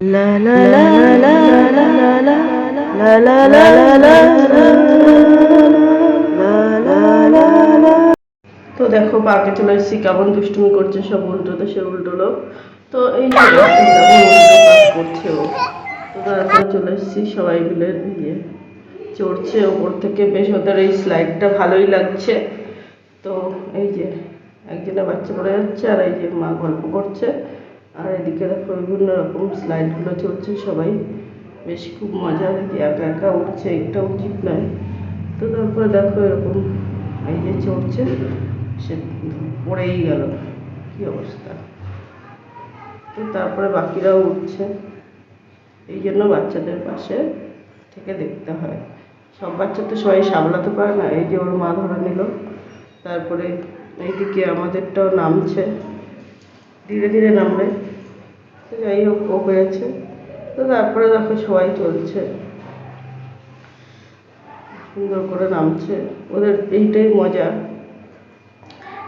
তো দেখো পার্কে চলে এসেছি কেমন দুষ্টুমি করছে সব উল্টোতে সে উল্টোলো তো এই উল্টো করছে ও তো তারপরে চলে এসেছি সবাই মিলে নিয়ে চড়ছে ওপর থেকে বেশ ওদের এই স্লাইডটা ভালোই লাগছে তো এই যে একজনে বাচ্চা পড়ে যাচ্ছে আর এই যে মা গল্প করছে আর এদিকে দেখো বিভিন্ন রকম স্লাইডগুলো চলছে সবাই। বেশ খুব মজা যে একা একা উঠছে এটা উচিত নয় তো তারপরে দেখো এরকম এই যে চড়ছে সে পড়েই গেল। কি অবস্থা? তো তারপরে বাকিরাও উঠছে। এই জন্য বাচ্চাদের পাশে থেকে দেখতে হয়। সব বাচ্চা তো সবাই সামলাতে পারে না, এই যে ওর মা ধরে নিল। তারপরে এইদিকে আমাদেরটাও নামছে। ধীরে ধীরে নামবে। তো যাই হোক, ও পেরেছে তো তারপরে দেখো সবাই চলছে। সুন্দর করে নামছে। ওদের এইটাই মজা।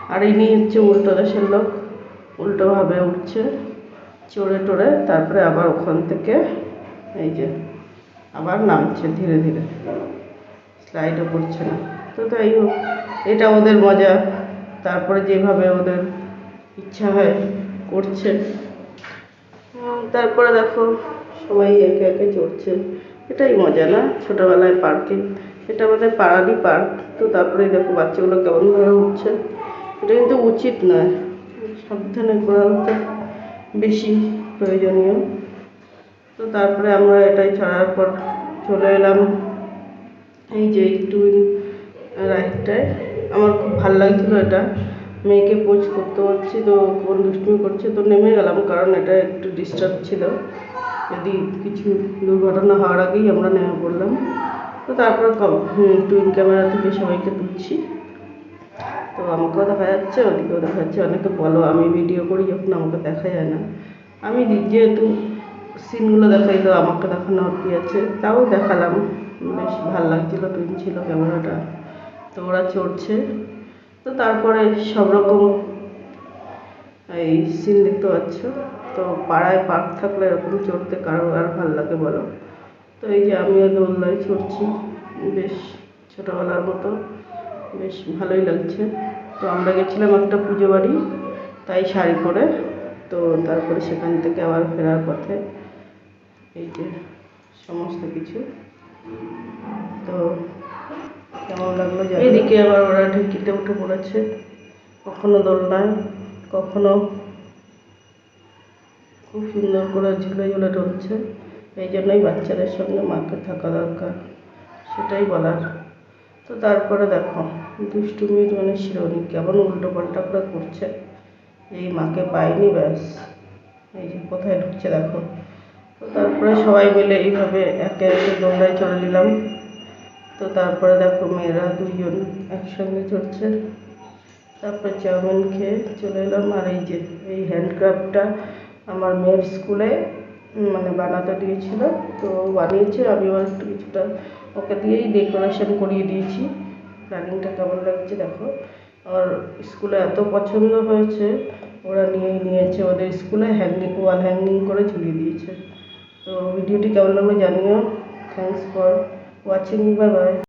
আর ইনি হচ্ছে উল্টো দেশের লোক। উল্টোভাবে উঠছে চড়ে টড়ে। তারপরে আবার ওখান থেকে এই যে আবার নামছে ধীরে ধীরে। স্লাইডও করছে না। তো তাই হোক, এটা ওদের মজা। তারপরে যেভাবে ওদের ইচ্ছা হয় করছে। তারপরে দেখো সবাই একে একে চড়ছে। এটাই মজা না? ছোটোবেলায় পার্কে। এটা আমাদের পাড়ারই পার্ক। তো তারপরে দেখো বাচ্চাগুলো কেমনভাবে উঠছে এটা কিন্তু উচিত নয়। সাবধানে করা বেশি প্রয়োজনীয়। তো তারপরে আমরা এটাই ছাড়ার পর চলে এলাম। এই যে টুইন রাইডটায়। আমার খুব ভালো লাগছিল এটা। মেয়েকে পোজ করতে পারছি, তো কোন দুষ্টুমি করছে, তো নেমে গেলাম, কারণ এটা একটু ডিস্টার্ব ছিল। যদি কিছু দুর্ঘটনা হওয়ার আগেই আমরা নেমে পড়লাম। তো তারপর টুইন ক্যামেরা থেকে সবাইকে তুলছি। তো আমাকেও দেখা যাচ্ছে, ওদিকেও দেখা যাচ্ছে, অনেকে বলো, আমি ভিডিও করি, যখন আমাকে দেখা যায় না। আমি যেহেতু সিনগুলো দেখাই, তো আমাকে দেখানোর কি আছে, তাও দেখালাম। বেশ ভালো লাগছিল টুইন ছিল ক্যামেরাটা তো ওরা চড়ছে। তো তারপরে সব রকম এই সিন দেখতে পাচ্ছ। তো পাড়ায় পার্ক থাকলে এরকম চড়তে কারও আর ভালো লাগে বলো। তো এই যে আমিও দোলনায় চড়ছি, বেশ ছোটোবেলার মতো, বেশ ভালোই লাগছে। তো আমরা গেছিলাম একটা পুজো বাড়ি, তাই শাড়ি পরে। তো তারপরে সেখান থেকে আবার ফেরার পথে এই যে সমস্ত কিছু। তো কেমন লাগল। এদিকে আবার ওরা ঢেকিতে উঠে পড়েছে। কখনো দোলনায়, কখনো খুব সুন্দর করে ঝুলে ঝুলে চলছে এই জন্যই বাচ্চাদের সঙ্গে মাকে থাকা দরকার, সেটাই বলার। তো তারপরে দেখো দুষ্টুমির মানে শিরোনি, কেমন উল্টো পাল্টা করে করছে। এই মাকে পাইনি, ব্যাস। এই যে কোথায় ঢুকছে দেখো। তো তারপরে সবাই মিলে এইভাবে একে একে দোলনায় চড়ে নিলাম। তো তারপরে দেখো মেয়েরা দুইজন একসঙ্গে চড়ছে। তারপরে চাউমিন খেয়ে চলে এলাম। আর এই যে, এই হ্যান্ডক্রাফটটা আমার মেয়ের স্কুলে মানে বানাতে দিয়েছিল। তো বানিয়েছে, আমিও একটু কিছুটা ওকে দিয়েই ডেকোরেশন করিয়ে দিয়েছি। প্ল্যানিংটা কেমন লাগছে দেখো। আর স্কুলে এত পছন্দ হয়েছে, ওরা নিয়েই নিয়েছে। ওদের স্কুলে হ্যাঙ্গিং ওয়াল হ্যাঙ্গিং করে ঝুলিয়ে দিয়েছে। তো ভিডিওটি কেমন লাগল জানিও। Thanks for watching bye bye